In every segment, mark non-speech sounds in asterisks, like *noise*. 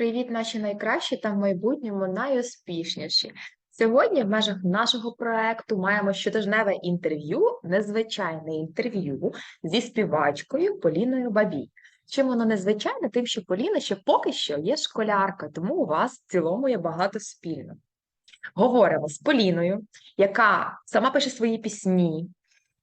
Привіт, наші найкращі та в майбутньому найуспішніші. Сьогодні в межах нашого проекту маємо щотижневе інтерв'ю, незвичайне інтерв'ю зі співачкою Поліною Бабій. Чим воно незвичайне? Тим, що Поліна ще поки що є школярка, тому у вас в цілому є багато спільно. Говоримо з Поліною, яка сама пише свої пісні,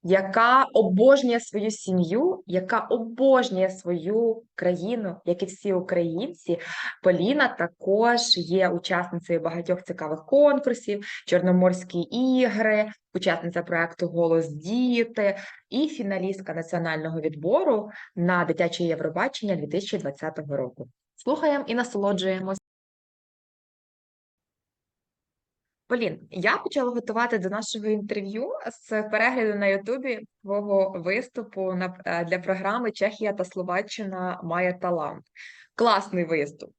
яка обожнює свою сім'ю, яка обожнює свою країну, як і всі українці. Поліна також є учасницею багатьох цікавих конкурсів, Чорноморські ігри, учасниця проекту Голос діти і фіналістка національного відбору на дитяче Євробачення 2020 року. Слухаємо і насолоджуємось. Полін, я почала готувати до нашого інтерв'ю з перегляду на Ютубі твого виступу на, е, для програми Чехія та Словаччина має талант. Класний виступ.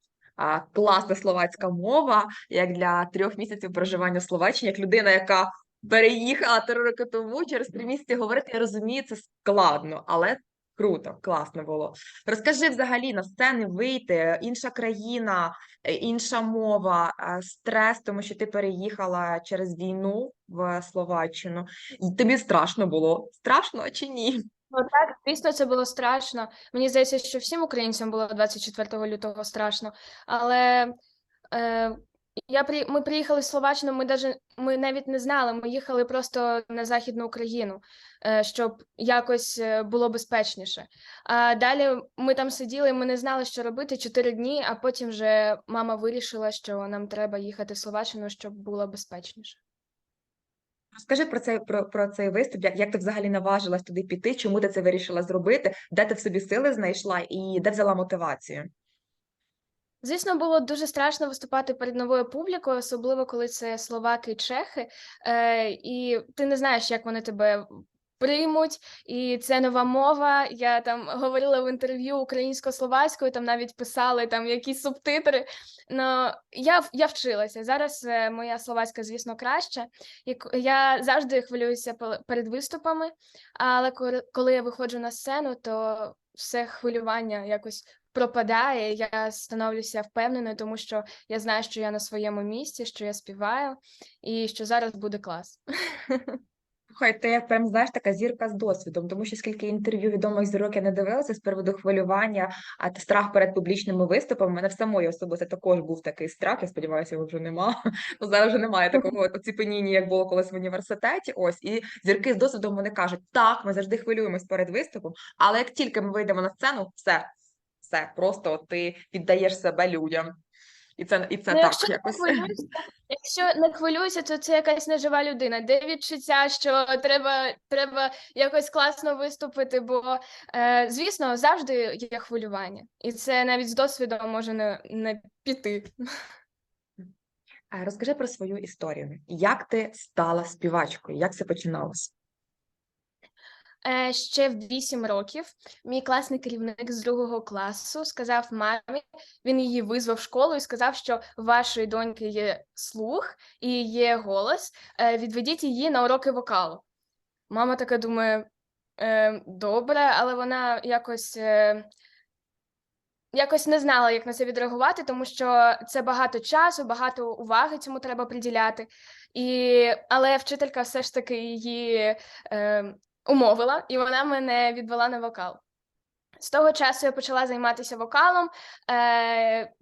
Класна словацька мова, як для трьох місяців проживання в Словаччині, як людина, яка переїхала три роки тому, через три місяці говорити, я розумію, це складно, але круто, класно було. Розкажи взагалі на сцени вийти, інша країна, е, інша мова, стрес, тому що ти переїхала через війну в Словаччину. І тобі страшно було? Страшно чи ні? Ну так, звісно, це було страшно. Мені здається, що всім українцям було 24 лютого страшно. Але е, я при... ми приїхали в Словаччину, ми даже ми навіть не знали. Ми їхали просто на Західну Україну, е, щоб якось е, було безпечніше. А далі ми там сиділи, ми не знали, що робити чотири дні, а потім вже мама вирішила, що нам треба їхати в Словаччину, щоб було безпечніше. Розкажи про цей про, про цей виступ, як, як ти взагалі наважилась туди піти, чому ти це вирішила зробити, де ти в собі сили знайшла і де взяла мотивацію? Звісно, було дуже страшно виступати перед новою публікою, особливо коли це словаки і чехи, е, і ти не знаєш, як вони тебе приймуть, і це нова мова. Я там говорила в інтерв'ю українсько-словацькою, там навіть писали там якісь субтитри. Ну, я, я вчилася. Зараз е, моя словацька, звісно, краще. Я завжди хвилююся перед виступами, але коли я виходжу на сцену, то все хвилювання якось пропадає, я становлюся впевненою, тому що я знаю, що я на своєму місці, що я співаю, і що зараз буде клас. *laughs* Слухай, ти як прям знаєш така зірка з досвідом, тому що скільки інтерв'ю відомих зірок я не дивилася з приводу хвилювання, а страх перед публічними виступами. У мене в самої особисто також був такий страх. Я сподіваюся, його вже нема. *laughs* Ну зараз вже немає такого оціпеніння, як було колись в університеті. Ось і зірки з досвідом вони кажуть: так, ми завжди хвилюємось перед виступом, але як тільки ми вийдемо на сцену, все, все, просто от ти віддаєш себе людям. І це і це Ну, так якщо не якось. хвилююся, якщо не хвилююся, то це якась нежива людина. Де відчуття, що треба, треба якось класно виступити, бо е, звісно, завжди є хвилювання, і це навіть з досвідом може не, не піти. Розкажи про свою історію. Як ти стала співачкою? Як це починалося? Е, ще в 8 років мій класний керівник з другого класу сказав мамі, він її визвав в школу і сказав, що в вашої доньки є слух і є голос. е, Відведіть її на уроки вокалу. Мама така думає: е, добре, але вона якось. Якось не знала, як на це відреагувати, тому що це багато часу, багато уваги цьому треба приділяти. І... Але вчителька все ж таки її е, умовила, і вона мене відвела на вокал. З того часу я почала займатися вокалом, е,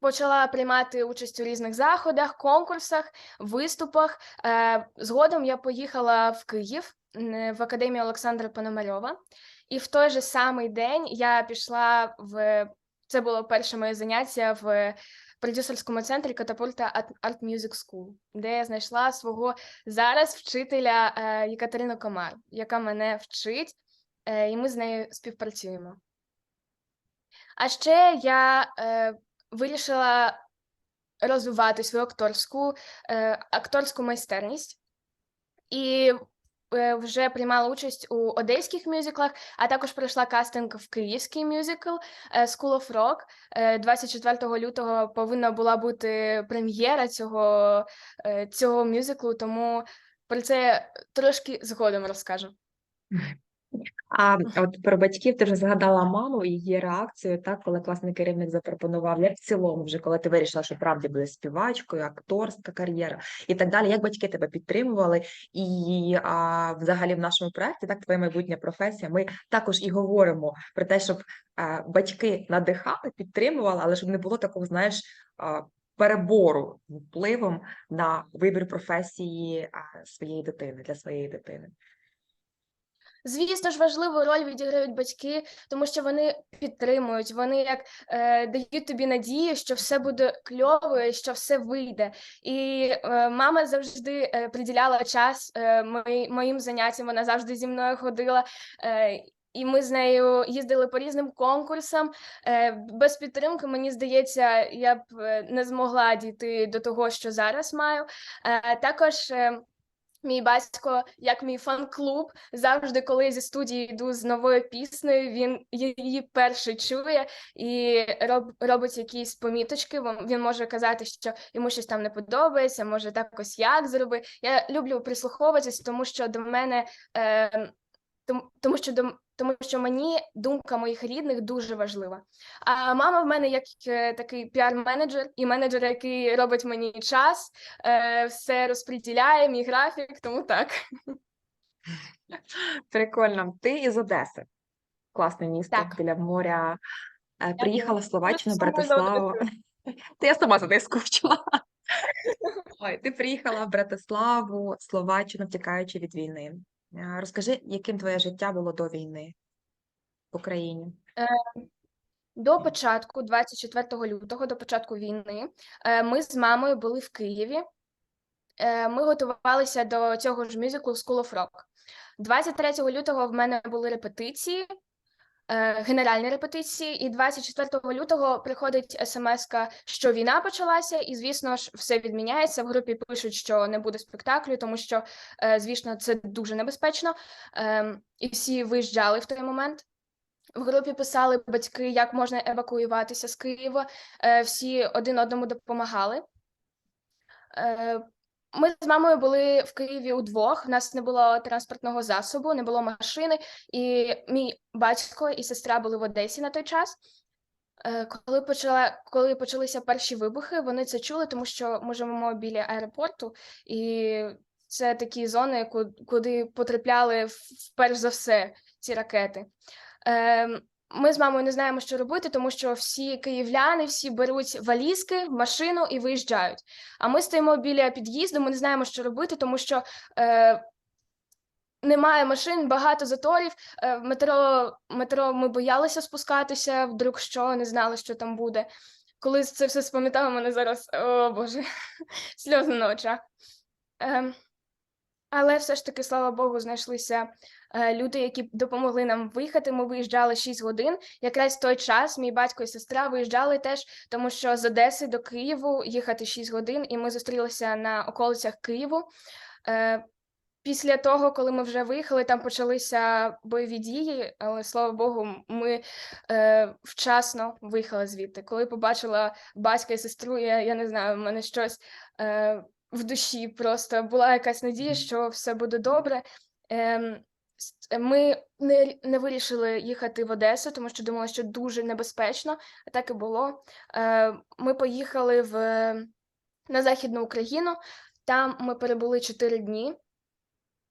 почала приймати участь у різних заходах, конкурсах, виступах. Е, згодом я поїхала в Київ в академію Олександра Пономарьова, і в той же самий день я пішла в це було перше моє заняття в продюсерському центрі Катапульта Art- Music School, де я знайшла свого зараз вчителя е, Єкатерину Комар, яка мене вчить, е, і ми з нею співпрацюємо. А ще я е, вирішила розвивати свою акторську, акторську майстерність і вже приймала участь у одеських мюзиклах, а також пройшла кастинг в київський мюзикл е, School of Rock. Е, 24 лютого повинна була бути прем'єра цього, е, цього мюзиклу, тому про це трошки згодом розкажу. А от про батьків ти вже згадала маму і її реакцію, так, коли класний керівник запропонував, як в цілому, вже коли ти вирішила, що правді буде співачкою, акторська кар'єра і так далі. Як батьки тебе підтримували? І а, взагалі в нашому проєкті, так, твоя майбутня професія, ми також і говоримо про те, щоб а, батьки надихали, підтримували, але щоб не було такого, знаєш, а, перебору впливом на вибір професії своєї дитини для своєї дитини. Звісно ж, важливу роль відіграють батьки, тому що вони підтримують, вони як е, дають тобі надію, що все буде кльово, що все вийде. І е, мама завжди е, приділяла час е, мої, моїм заняттям. Вона завжди зі мною ходила. Е, і ми з нею їздили по різним конкурсам. Е, без підтримки, мені здається, я б е, не змогла дійти до того, що зараз маю. Е, також Мій батько, як мій фан-клуб, завжди, коли зі студії йду з новою піснею, він її перший чує і роб, робить якісь поміточки. Він може казати, що йому щось там не подобається, може так ось як зроби. Я люблю прислуховуватись, тому що до мене е, тому, тому що тому що мені думка моїх рідних дуже важлива. А мама в мене як е, такий піар-менеджер і менеджер, який робить мені час, е, все розподіляє, мій графік, тому так. Прикольно. Ти із Одеси. Класне місто Так. біля моря. Е, Приїхала в Словаччину, Братиславу. *laughs* Та я сама за нею скучила. Ой, ти приїхала в Братиславу, Словаччину, втікаючи від війни. Е, Розкажи, яким твоє життя було до війни в Україні? До початку, 24 лютого, до початку війни, е, ми з мамою були в Києві. Е, Ми готувалися до цього ж мюзиклу School of Rock. 23 лютого в мене були репетиції, е, генеральні репетиції, і 24 лютого приходить смс що війна почалася, і, звісно ж, все відміняється. В групі пишуть, що не буде спектаклю, тому що, е, звісно, це дуже небезпечно. Ем, І всі виїжджали в той момент. В групі писали батьки, як можна евакуюватися з Києва. Е, Всі один одному допомагали. Ми з мамою були в Києві удвох. У нас не було транспортного засобу, не було машини, і мій батько і сестра були в Одесі на той час. Е, Коли почала, коли почалися перші вибухи, вони це чули, тому що ми живемо біля аеропорту, і це такі зони, ку- куди потрапляли перш за все ці ракети. Ем, Ми з мамою не знаємо, що робити, тому що всі київляни всі беруть валізки, машину і виїжджають. А ми стоїмо біля під'їзду, ми не знаємо, що робити, тому що е, немає машин, багато заторів. Е, метро, метро ми боялися спускатися, вдруг що, не знали, що там буде. Коли це все спам'ятала, мене зараз, о Боже, *laughs* сльози на очах. Ем, але все ж таки, слава Богу, знайшлися е, люди, які допомогли нам виїхати. Ми виїжджали 6 годин. Якраз в той час мій батько і сестра виїжджали теж, тому що з Одеси до Києву їхати 6 годин, і ми зустрілися на околицях Києву. Е, Після того, коли ми вже виїхали, там почалися бойові дії, але слава Богу, ми е, вчасно виїхали звідти. Коли побачила батька і сестру, я, я не знаю, в мене щось е, в душі просто була якась надія, що все буде добре. Ем, Ми не, не вирішили їхати в Одесу, тому що думали, що дуже небезпечно. А так і було. Е, Ми поїхали в, на Західну Україну. Там ми перебули 4 дні.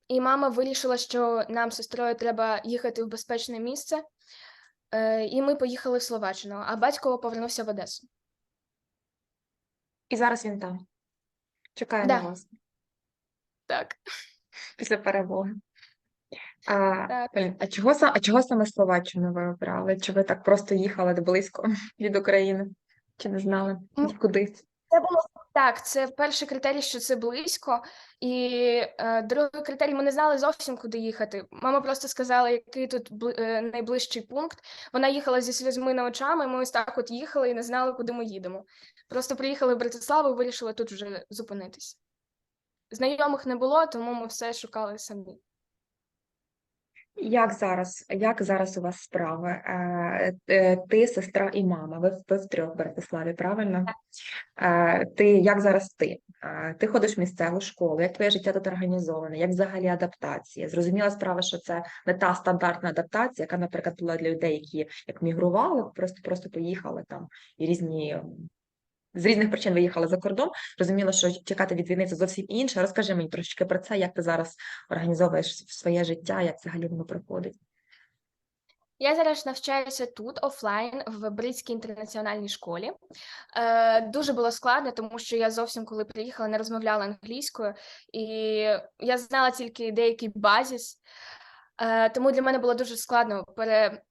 І мама вирішила, що нам з сестрою треба їхати в безпечне місце. Е, І ми поїхали в Словаччину, а батько повернувся в Одесу. І зараз він там. Чекає Да. на вас Так. після перемоги. А, Так. а чого, а чого саме Словаччину ви обрали? Чи ви так просто їхали близько *laughs* від України? Чи не знали Ну, куди? Це було так. Це перший критерій, що це близько, і е, другий критерій, ми не знали зовсім, куди їхати. Мама просто сказала, який тут е, найближчий пункт. Вона їхала зі сльозьми на очами. Ми ось так от їхали і не знали, куди ми їдемо. Просто приїхали в Братиславу і вирішили тут вже зупинитись. Знайомих не було, тому ми все шукали самі. Як зараз, як зараз у вас справи? Е, е, Ти, сестра і мама. Ви, ви в трьох в Братиславі, правильно? Е, Ти як зараз ти? Ти ходиш в місцеву школу, як твоє життя тут організоване, як взагалі адаптація? Зрозуміла справа, що це не та стандартна адаптація, яка, наприклад, була для людей, які як мігрували, просто просто поїхали там і різні. З різних причин виїхали за кордон. Розуміло, що чекати від війни це зовсім інше. Розкажи мені трошечки про це, як ти зараз організовуєш своє життя, як взагалі воно проходить. Я зараз навчаюся тут офлайн в Бритській інтернаціональній школі. Е, дуже було складно, тому що я зовсім коли приїхала, не розмовляла англійською, і я знала тільки деякий базіс. Е, тому для мене було дуже складно пере,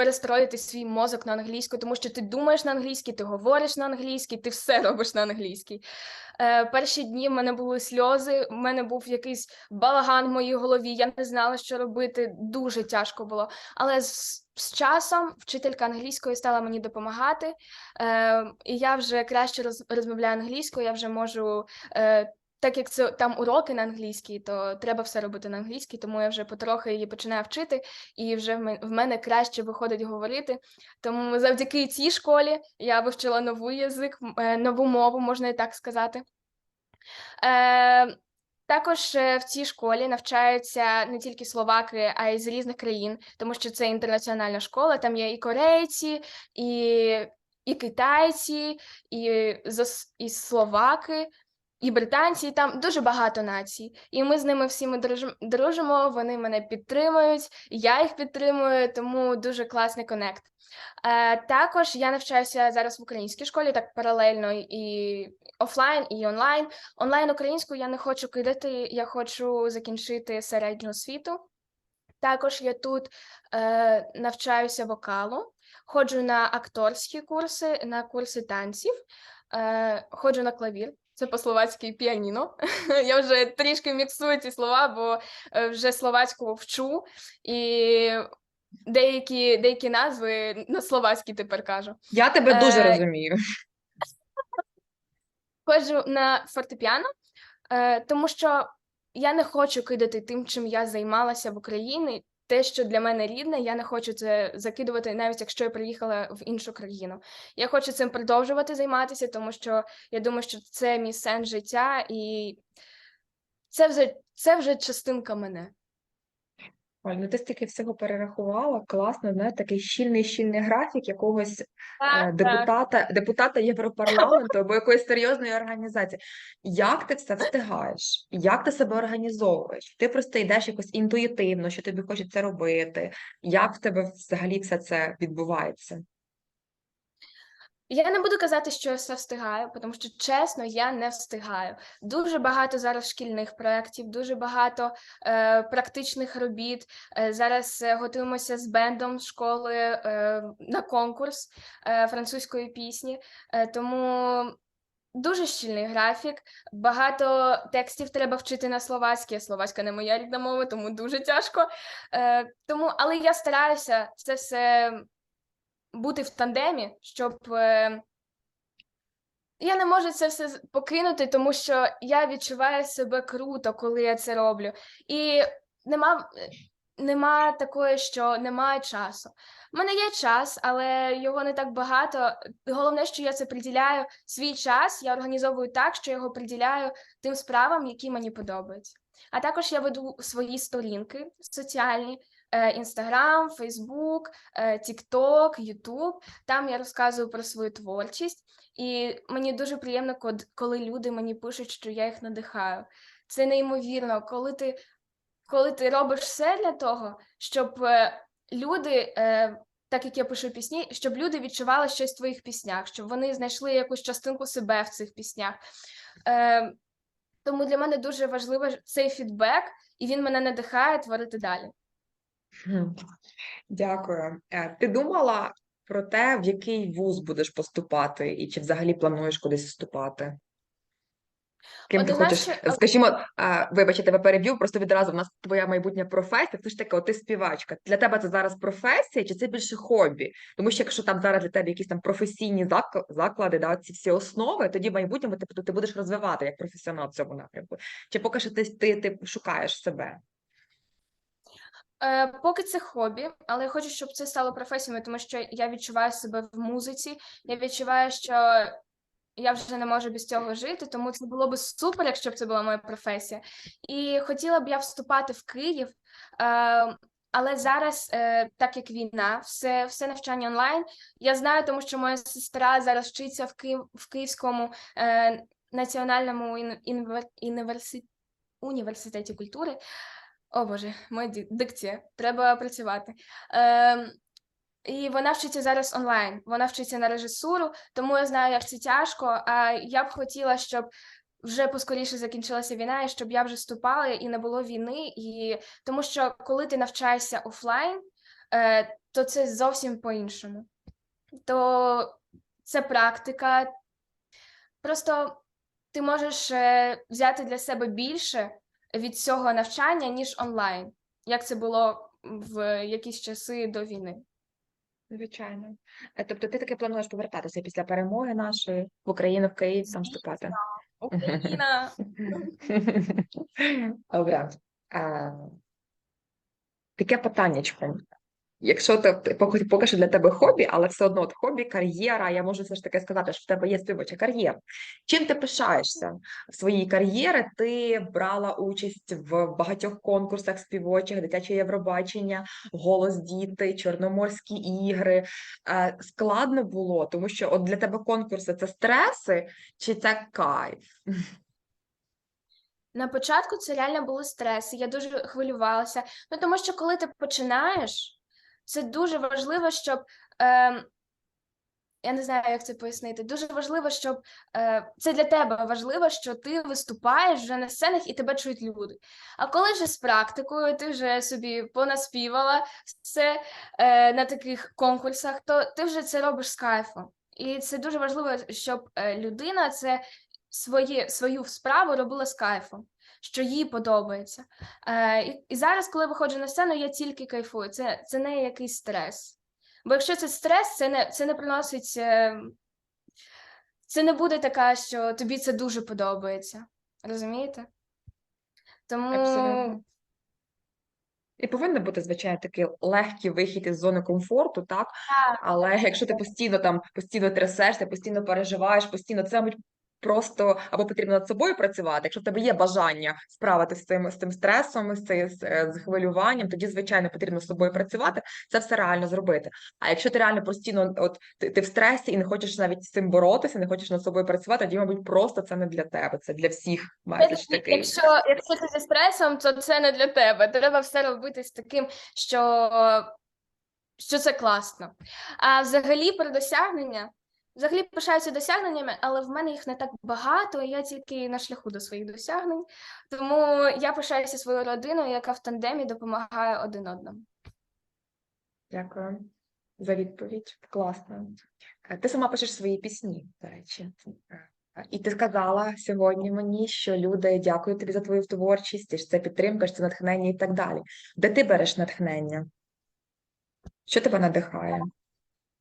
перестроїти свій мозок на англійську, тому що ти думаєш на англійській, ти говориш на англійській, ти все робиш на англійській. Е, перші дні в мене були сльози, в мене був якийсь балаган в моїй голові. Я не знала, що робити. Дуже тяжко було. Але з, з часом вчителька англійської стала мені допомагати, е, і я вже краще роз, розмовляю англійською. Я вже можу. Е, так як це там уроки на англійській, то треба все робити на англійській, тому я вже потрохи її починаю вчити, і вже в мене краще виходить говорити. Тому завдяки цій школі я вивчила новий язик, е, нову мову, можна і так сказати. Е, також е, в цій школі навчаються не тільки словаки, а й з різних країн, тому що це інтернаціональна школа. Там є і корейці, і, і китайці, і, і словаки, і британці. і Там дуже багато націй. І ми з ними всіми дружим- дружимо. Вони мене підтримують, я їх підтримую, тому дуже класний конект. Е, також я навчаюся зараз в українській школі, так паралельно і офлайн, і онлайн. Онлайн українську я не хочу кидати, я хочу закінчити середню освіту. Також я тут е, навчаюся вокалу, ходжу на акторські курси, на курси танців, е, ходжу на клавір. Це по-словацьки піаніно. *laughs* Я вже трішки міксую ці слова, бо е, вже словацьку вчу, і деякі, деякі назви на словацькій тепер кажу. Я тебе дуже Е, розумію. ходжу на фортепіано, е, тому що я не хочу кидати тим, чим я займалася в Україні. Те, що для мене рідне, я не хочу це закидувати, навіть якщо я приїхала в іншу країну. Я хочу цим продовжувати займатися, тому що я думаю, що це мій сенс життя, і це вже, це вже частинка мене. Оль, ну ти стільки всього перерахувала, класно, знаєш, такий щільний щільний графік якогось е, Так, так. депутата, депутата Європарламенту або якоїсь серйозної організації. Як ти це встигаєш? Як ти себе організовуєш? Ти просто йдеш якось інтуїтивно, що тобі хочеться робити. Як в тебе взагалі все це відбувається? Я не буду казати, що я все встигаю, тому що чесно, я не встигаю. Дуже багато зараз шкільних проєктів, дуже багато е, практичних робіт. Е, зараз е, готуємося з бендом школи е, на конкурс е, французької пісні, е, тому дуже щільний графік. Багато текстів треба вчити на словацькій. а Словацька не моя рідна мова, тому дуже тяжко. Е, тому, але я стараюся це все бути в тандемі, щоб е, я не можу це все покинути, тому що я відчуваю себе круто, коли я це роблю. І нема, нема такої, що немає часу. У мене є час, але його не так багато. Головне, що я це приділяю свій час, я організовую так, що його приділяю тим справам, які мені подобаються. А також я веду свої сторінки соціальні. Інстаграм, Фейсбук, Тікток, Ютуб. Там я розказую про свою творчість, і мені дуже приємно, коли люди мені пишуть, що я їх надихаю. Це неймовірно, коли ти, коли ти робиш все для того, щоб е, люди, е, так як я пишу пісні, щоб люди відчували щось в твоїх піснях, щоб вони знайшли якусь частинку себе в цих піснях. Е, тому для мене дуже важливо цей фідбек, і він мене надихає творити далі. Дякую. Е, Ти думала про те, в який вуз будеш поступати, і чи взагалі плануєш кудись вступати? Ким ти хочеш, Однозначно, скажімо, а, вибач, я тебе переб'ю, просто відразу в нас твоя майбутня професія, це ж таке, от ти співачка. Для тебе це зараз професія, чи це більше хобі? Тому що якщо там зараз для тебе якісь там професійні зак- заклади, да, ці всі основи, тоді в майбутньому ти, ти будеш розвивати як професіонал в цьому напрямку. Чи поки що ти, ти, ти шукаєш себе? Е, поки це хобі, але я хочу, щоб це стало професією, тому що я відчуваю себе в музиці. Я відчуваю, що я вже не можу без цього жити, тому це було б супер, якщо б це була моя професія. І хотіла б я вступати в Київ. Е, але зараз, е, так як війна, все, все навчання онлайн. Я знаю, тому що моя сестра зараз вчиться в Київ в Київському е, національному ін, університеті культури. О Боже, моя дикція, треба працювати. Е, і вона вчиться зараз онлайн. Вона вчиться на режисуру, тому я знаю, як це тяжко. А я б хотіла, щоб вже поскоріше закінчилася війна, і щоб я вже вступала і не було війни. І тому що коли ти навчаєшся офлайн, е, то це зовсім по-іншому. То це практика. Просто ти можеш е, взяти для себе більше від цього навчання, ніж онлайн, як це було в якісь часи до війни. Звичайно. Е, Тобто ти таки плануєш повертатися після перемоги нашої в Україну, в Київ, сам вступати? Україна. Добре. Таке питаннячко. Якщо ти поки, що для тебе хобі, але все одно от хобі, кар'єра, я можу все ж таки сказати, що в тебе є співоча кар'єра. Чим ти пишаєшся в своїй кар'єрі? Ти брала участь в багатьох конкурсах співочих, дитяче Євробачення, голос діти, Чорноморські ігри. Е, Складно було, тому що от для тебе конкурси це стреси чи це кайф? На початку це реально були стреси, я дуже хвилювалася. Ну тому що коли ти починаєш, це дуже важливо, щоб е, я не знаю, як це пояснити. Дуже важливо, щоб е, це для тебе важливо, що ти виступаєш вже на сценах і тебе чують люди. А коли вже з практикою, ти вже собі понаспівала все е, на таких конкурсах, то ти вже це робиш з кайфом. І це дуже важливо, щоб е, людина це своє, свою справу робила з кайфом, що їй подобається. Е, і, і зараз, коли виходжу на сцену, я тільки кайфую. Це, це не якийсь стрес. Бо якщо це стрес, це не, це не приносить. е, Це не буде така, що тобі це дуже подобається. Розумієте? Тому Абсолютно. І повинен бути, звичайно, такий легкий вихід із зони комфорту, так? Але якщо ти постійно там постійно трясешся, постійно переживаєш, постійно це, мабуть, просто або потрібно над собою працювати. Якщо в тебе є бажання справитися з цим з тим стресом, з цим з, е, з хвилюванням, тоді звичайно потрібно з собою працювати. Це все реально зробити. А якщо ти реально постійно, от ти, ти в стресі і не хочеш навіть з цим боротися, не хочеш над собою працювати, тоді, мабуть, просто це не для тебе, це для всіх меседж такий. Якщо, якщо ти зі стресом, то це не для тебе. Треба все робити з таким, що, що це класно. А взагалі про досягнення. Взагалі пишаюся досягненнями, але в мене їх не так багато, і я тільки на шляху до своїх досягнень. Тому я пишаюся своєю родиною, яка в тандемі допомагає один одному. Дякую за відповідь. Класно. Е, Ти сама пишеш свої пісні, до речі. Е, І ти сказала сьогодні мені, що люди дякують тобі за твою творчість, що це підтримка, що це натхнення і так далі. Де ти береш натхнення? Що тебе надихає?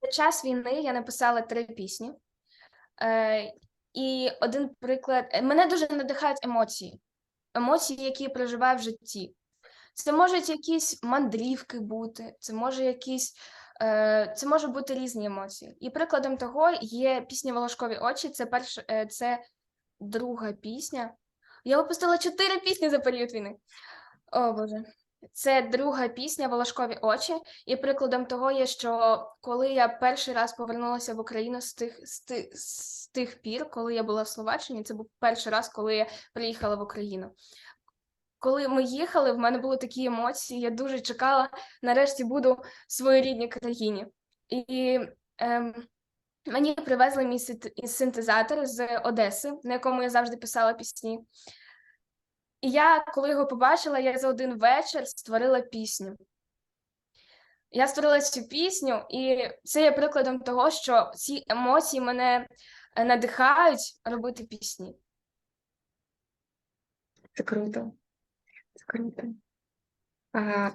Під час війни я написала три пісні. Е, і один приклад. е, Мене дуже надихають емоції. Емоції, які я проживаю в житті. Це можуть якісь мандрівки бути, це може якісь. Е, це може бути різні емоції. І прикладом того є пісня Волошкові очі. Це перша, е, це друга пісня. Я випустила чотири пісні за період війни. О Боже. Це друга пісня Волошкові очі. І прикладом того є, що коли я перший раз повернулася в Україну з тих, з тих, з тих пір, коли я була в Словаччині, це був перший раз, коли я приїхала в Україну. Коли ми їхали, в мене були такі емоції, я дуже чекала, нарешті буду в своїй рідній країні. І ем, мені привезли мій синт- синтезатор з Одеси, на якому я завжди писала пісні. І я, коли його побачила, я за один вечір створила пісню. Я створила цю пісню, і це є прикладом того, що ці емоції мене е, надихають робити пісні. Це круто. Це круто. А,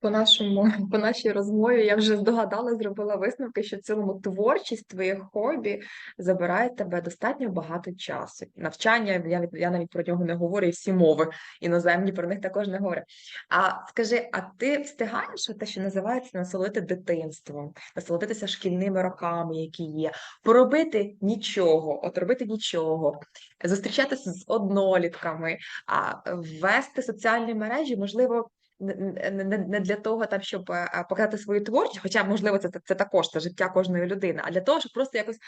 По нашому, *laughs* по нашій розмові я вже здогадала, зробила висновки, що в цілому творчість, твоє хобі забирає тебе достатньо багато часу. Навчання, я, я навіть про нього не говорю, і всі мови іноземні про них також не говорю. А скажи, а ти встигаєш те, що називається насолодити дитинством, насолодитися шкільними роками, які є, поробити нічого, от робити нічого, зустрічатися з однолітками, а ввести соціальні мережі, можливо не, для того, там, щоб е, е, показати свою творчість, хоча, можливо, це, це, також це життя кожної людини, а для того, щоб просто якось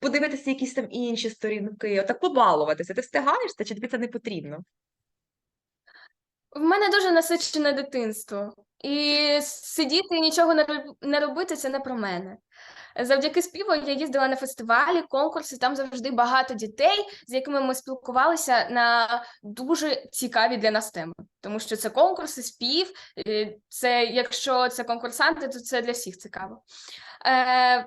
подивитися якісь там інші сторінки, отак побалуватися. Ти встигаєш це, чи тобі це не потрібно? В мене дуже насичене дитинство, і сидіти і нічого не робити це не про мене. Завдяки співу я їздила на фестивалі, конкурси, там завжди багато дітей, з якими ми спілкувалися на дуже цікаві для нас теми. Тому що це конкурси, спів, е, це якщо це конкурсанти, то це для всіх цікаво. Е,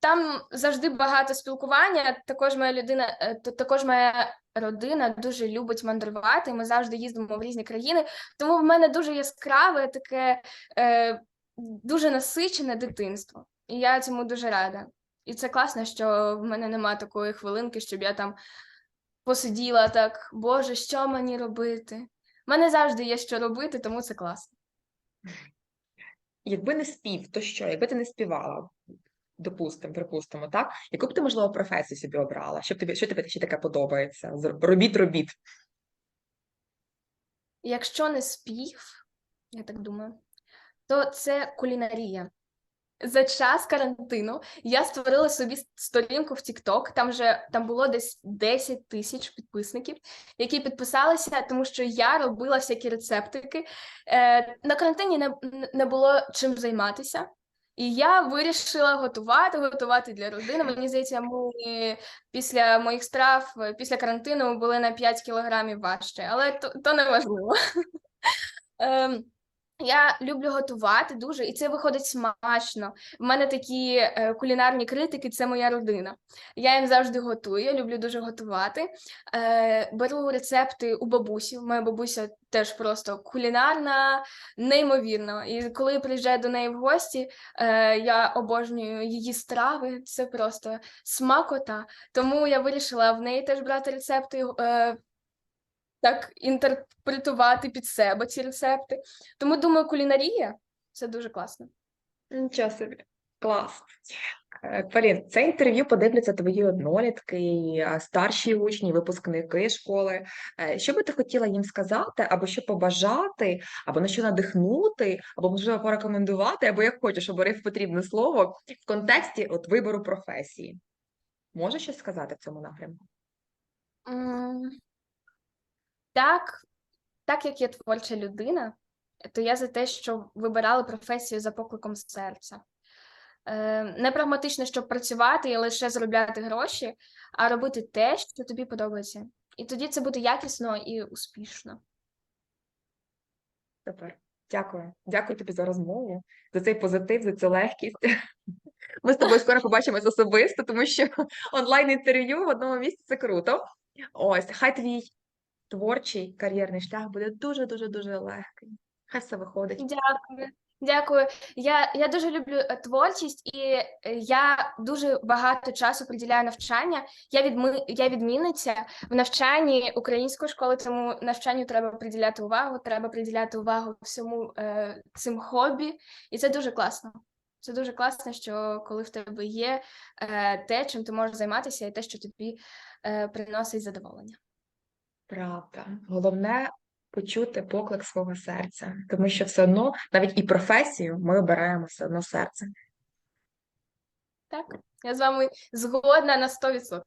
там завжди багато спілкування. Також моя людина, е, також моя родина дуже любить мандрувати. Ми завжди їздимо в різні країни. Тому в мене дуже яскраве, таке е, дуже насичене дитинство. І я цьому дуже рада. І це класно, що в мене немає такої хвилинки, щоб я там посиділа так, Боже, що мені робити? У мене завжди є що робити, тому це класно. Якби не спів, то що? Якби ти не співала, допустимо, припустимо, так? Яку б ти, можливо, професію собі обрала? Що тобі, що тобі ще таке подобається? Робіт, робіт. Якщо не спів, я так думаю, то це кулінарія. За час карантину я створила собі сторінку в TikTok, там вже там було десь 10 тисяч підписників, які підписалися, тому що я робила всякі рецептики. Е, на карантині не, не було чим займатися. І я вирішила готувати, готувати для родини. Мені здається, ми після моїх страв, після карантину були на 5 кілограмів важче, але то, то не важливо. *laughs* Я люблю готувати дуже, і це виходить смачно. У мене такі е, кулінарні критики це моя родина. Я їм завжди готую, я люблю дуже готувати. Е, беру рецепти у бабусі. Моя бабуся теж просто кулінарна, неймовірна. І коли я приїжджаю до неї в гості, е, я обожнюю її страви. Це просто смакота. Тому я вирішила в неї теж брати рецепти. Е, так інтерпретувати під себе ці рецепти. Тому думаю, кулінарія це дуже класно. Нічого собі. Клас. Е, Полін, це інтерв'ю подивляться твої однолітки, старші учні, випускники школи. Е, Що би ти хотіла їм сказати, або що побажати, або на що надихнути, або можливо порекомендувати, або як хочеш, обери потрібне слово в контексті от вибору професії. Можеш щось сказати в цьому напрямку? Так, так як я творча людина, то я за те, що вибирали професію за покликом серця. Е, Не прагматично, щоб працювати і лише заробляти гроші, а робити те, що тобі подобається. І тоді це буде якісно і успішно. Супер. Дякую. Дякую тобі за розмову, за цей позитив, за цю легкість. *laughs* Ми з тобою скоро побачимось особисто, тому що *laughs* онлайн-інтерв'ю в одному місці це круто. Ось, хай твій творчий кар'єрний шлях буде дуже-дуже дуже легкий. Хай все виходить. Дякую. Дякую. Я, я дуже люблю е, творчість, і е, я дуже багато часу приділяю навчання. Я відми, я відмінниця в навчанні української школи, тому навчанню треба приділяти увагу, треба приділяти увагу всьому е, цим хобі, і це дуже класно. Це дуже класно, що коли в тебе є е, те, чим ти можеш займатися, і те, що тобі е, приносить задоволення. Правда. Головне почути поклик свого серця, тому що все одно, навіть і професію, ми обираємо все одно серце. Так, я з вами згодна на 100%.